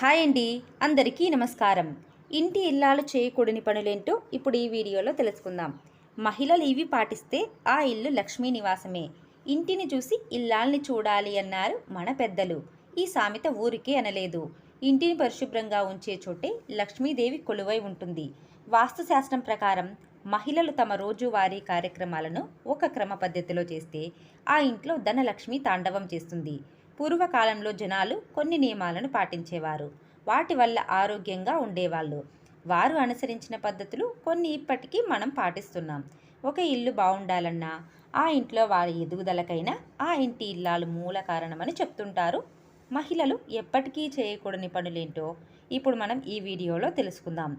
Hi అండి అందరికీ నమస్కారం. ఇంటి ఇల్లాలు చేయకూడని పనులేంటో ఇప్పుడు ఈ వీడియోలో తెలుసుకుందాం. మహిళలు ఇవి పాటిస్తే ఆ ఇల్లు లక్ష్మీ నివాసమే. ఇంటిని చూసి ఇల్లాల్ని చూడాలి అన్నారు మన పెద్దలు. ఈ సామెత ఊరికే అనలేదు. ఇంటిని పరిశుభ్రంగా ఉంచే చోటే లక్ష్మీదేవి కొలువై ఉంటుంది. వాస్తుశాస్త్రం ప్రకారం మహిళలు తమ రోజువారీ కార్యక్రమాలను ఒక క్రమ పద్ధతిలో చేస్తే ఆ ఇంట్లో ధనలక్ష్మి తాండవం చేస్తుంది. పూర్వకాలంలో జనాలు కొన్ని నియమాలను పాటించేవారు. వాటి వల్ల ఆరోగ్యంగా ఉండేవాళ్ళు. వారు అనుసరించిన పద్ధతులు కొన్ని ఇప్పటికీ మనం పాటిస్తున్నాం. ఒక ఇల్లు బాగుండాలన్నా ఆ ఇంట్లో వారి ఎదుగుదలకైనా ఆ ఇంటి ఇల్లాలు మూల కారణమని చెప్తుంటారు. మహిళలు ఎప్పటికీ చేయకూడని పనులేంటో ఇప్పుడు మనం ఈ వీడియోలో తెలుసుకుందాం.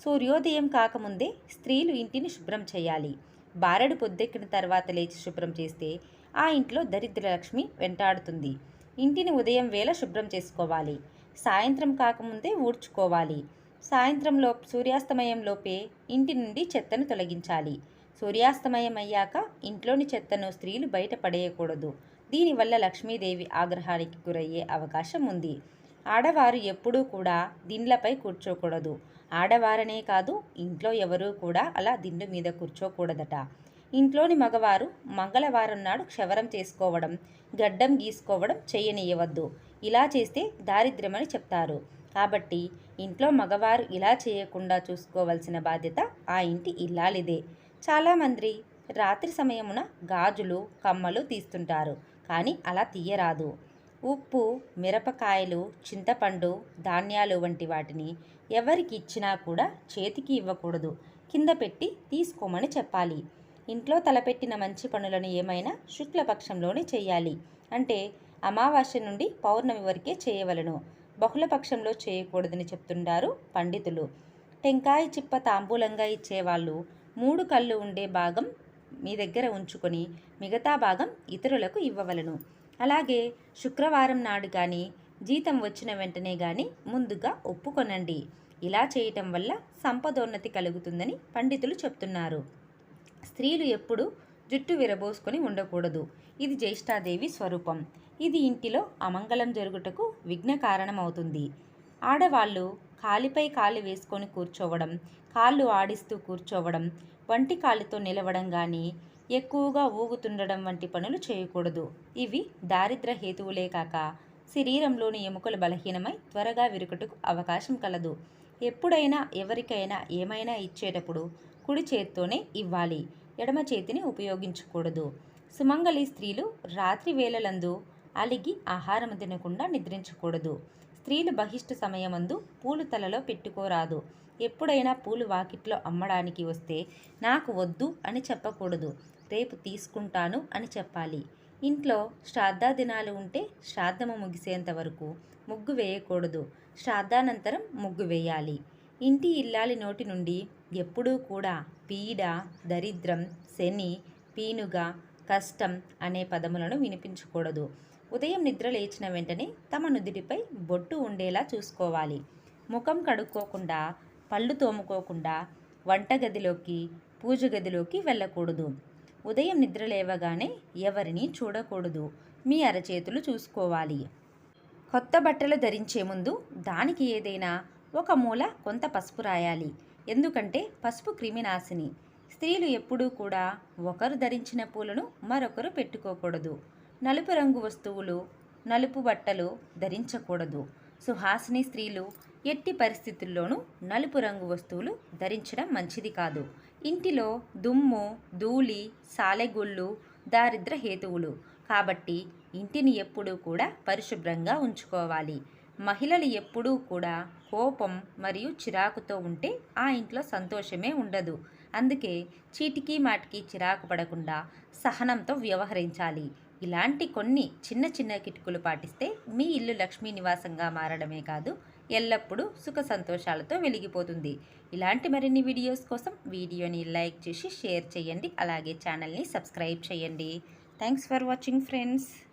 సూర్యోదయం కాకముందే స్త్రీలు ఇంటిని శుభ్రం చేయాలి. బారెడు పొద్దెక్కిన తర్వాత లేచి శుభ్రం చేస్తే ఆ ఇంట్లో దరిద్ర లక్ష్మి వెంటాడుతుంది. ఇంటిని ఉదయం వేళ శుభ్రం చేసుకోవాలి. సాయంత్రం కాకముందే ఊడ్చుకోవాలి. సాయంత్రంలో సూర్యాస్తమయంలోపే ఇంటి నుండి చెత్తను తొలగించాలి. సూర్యాస్తమయం అయ్యాక ఇంట్లోని చెత్తను స్త్రీలు బయట పడేయకూడదు. దీనివల్ల లక్ష్మీదేవి ఆగ్రహానికి గురయ్యే అవకాశం ఉంది. ఆడవారు ఎప్పుడూ కూడా దిండ్లపై కూర్చోకూడదు. ఆడవారనే కాదు ఇంట్లో ఎవరూ కూడా అలా దిండు మీద కూర్చోకూడదట. ఇంట్లోని మగవారు మంగళవారం నాడు క్షవరం చేసుకోవడం గడ్డం గీసుకోవడం చేయనీయవద్దు. ఇలా చేస్తే దారిద్ర్యమని చెప్తారు. కాబట్టి ఇంట్లో మగవారు ఇలా చేయకుండా చూసుకోవలసిన బాధ్యత ఆ ఇంటి ఇల్లాలిదే. చాలామంది రాత్రి సమయమున గాజులు కమ్మలు తీస్తుంటారు కానీ అలా తీయరాదు. ఉప్పు మిరపకాయలు చింతపండు ధాన్యాలు వంటి వాటిని ఎవరికి ఇచ్చినా కూడా చేతికి ఇవ్వకూడదు. కింద పెట్టి తీసుకోమని చెప్పాలి. ఇంట్లో తలపెట్టిన మంచి పనులను ఏమైనా శుక్లపక్షంలోనే చేయాలి. అంటే అమావాస్య నుండి పౌర్ణమి వరకే చేయవలను. బహుళపక్షంలో చేయకూడదని చెప్తుంటారు పండితులు. టెంకాయ చిప్ప తాంబూలంగా ఇచ్చేవాళ్ళు మూడు కళ్ళు ఉండే భాగం మీ దగ్గర ఉంచుకొని మిగతా భాగం ఇతరులకు ఇవ్వవలను. అలాగే శుక్రవారం నాడు కానీ జీతం వచ్చిన వెంటనే కానీ ముందుగా ఒప్పుకొనండి. ఇలా చేయటం వల్ల సంపదోన్నతి కలుగుతుందని పండితులు చెప్తున్నారు. స్త్రీలు ఎప్పుడు జుట్టు విరబోసుకొని ఉండకూడదు. ఇది జ్యేష్ఠాదేవి స్వరూపం. ఇది ఇంటిలో అమంగళం జరుగుటకు విఘ్న కారణమవుతుంది. ఆడవాళ్ళు కాలిపై కాలు వేసుకొని కూర్చోవడం కాళ్ళు ఆడిస్తూ కూర్చోవడం వంటి కాళ్ళతో నిలవడం కానీ ఎక్కువగా ఊగుతుండడం వంటి పనులు చేయకూడదు. ఇవి దారిద్ర హేతువులే కాక శరీరంలోని ఎముకలు బలహీనమై త్వరగా విరుకుటకు అవకాశం కలదు. ఎప్పుడైనా ఎవరికైనా ఏమైనా ఇచ్చేటప్పుడు కుడి చేత్తోనే ఇవ్వాలి. ఎడమ చేతిని ఉపయోగించకూడదు. సుమంగళి స్త్రీలు రాత్రి వేళలందు అలిగి ఆహారం తినకుండా నిద్రించకూడదు. స్త్రీలు బహిష్టు సమయమందు పూలు తలలో పెట్టుకోరాదు. ఎప్పుడైనా పూలు వాకిట్లో అమ్మడానికి వస్తే నాకు వద్దు అని చెప్పకూడదు. రేపు తీసుకుంటాను అని చెప్పాలి. ఇంట్లో శ్రాద్ధ దినాలు ఉంటే శ్రాద్ధము ముగిసేంత వరకు ముగ్గు వేయకూడదు. శ్రాద్ధానంతరం ముగ్గు వేయాలి. ఇంటి ఇల్లాలి నోటి నుండి ఎప్పుడూ కూడా పీడ దరిద్రం శని పీనుగ కష్టం అనే పదములను వినిపించకూడదు. ఉదయం నిద్ర లేచిన వెంటనే తమ నుదిటిపై బొట్టు ఉండేలా చూసుకోవాలి. ముఖం కడుక్కోకుండా పళ్ళు తోముకోకుండా వంటగదిలోకి పూజ గదిలోకి వెళ్ళకూడదు. ఉదయం నిద్ర లేవగానే ఎవరిని చూడకూడదు. మీ అరచేతులు చూసుకోవాలి. కొత్త బట్టలు ధరించే ముందు దానికి ఏదైనా ఒక మూల కొంత పసుపు రాయాలి. ఎందుకంటే పసుపు క్రిమినాశిని. స్త్రీలు ఎప్పుడూ కూడా ఒకరు ధరించిన పూలను మరొకరు పెట్టుకోకూడదు. నలుపు రంగు వస్తువులు నలుపు బట్టలు ధరించకూడదు. సుహాసిని స్త్రీలు ఎట్టి పరిస్థితుల్లోనూ నలుపు రంగు వస్తువులు ధరించడం మంచిది కాదు. ఇంటిలో దుమ్ము ధూళి సాలెగుళ్ళు దారిద్ర హేతువులు. కాబట్టి ఇంటిని ఎప్పుడూ కూడా పరిశుభ్రంగా ఉంచుకోవాలి. మహిళలు ఎప్పుడూ కూడా కోపం మరియు చిరాకుతో ఉంటే ఆ ఇంట్లో సంతోషమే ఉండదు. అందుకే చీటికి మాటికి చిరాకు పడకుండా సహనంతో వ్యవహరించాలి. ఇలాంటి కొన్ని చిన్న చిన్న కిటుకులు పాటిస్తే మీ ఇల్లు లక్ష్మీ నివాసంగా మారడమే కాదు ఎల్లప్పుడూ సుఖ సంతోషాలతో వెలిగిపోతుంది. ఇలాంటి మరిన్ని వీడియోస్ కోసం వీడియోని లైక్ చేసి షేర్ చేయండి. అలాగే ఛానల్ని సబ్స్క్రైబ్ చేయండి. Thanks for watching friends.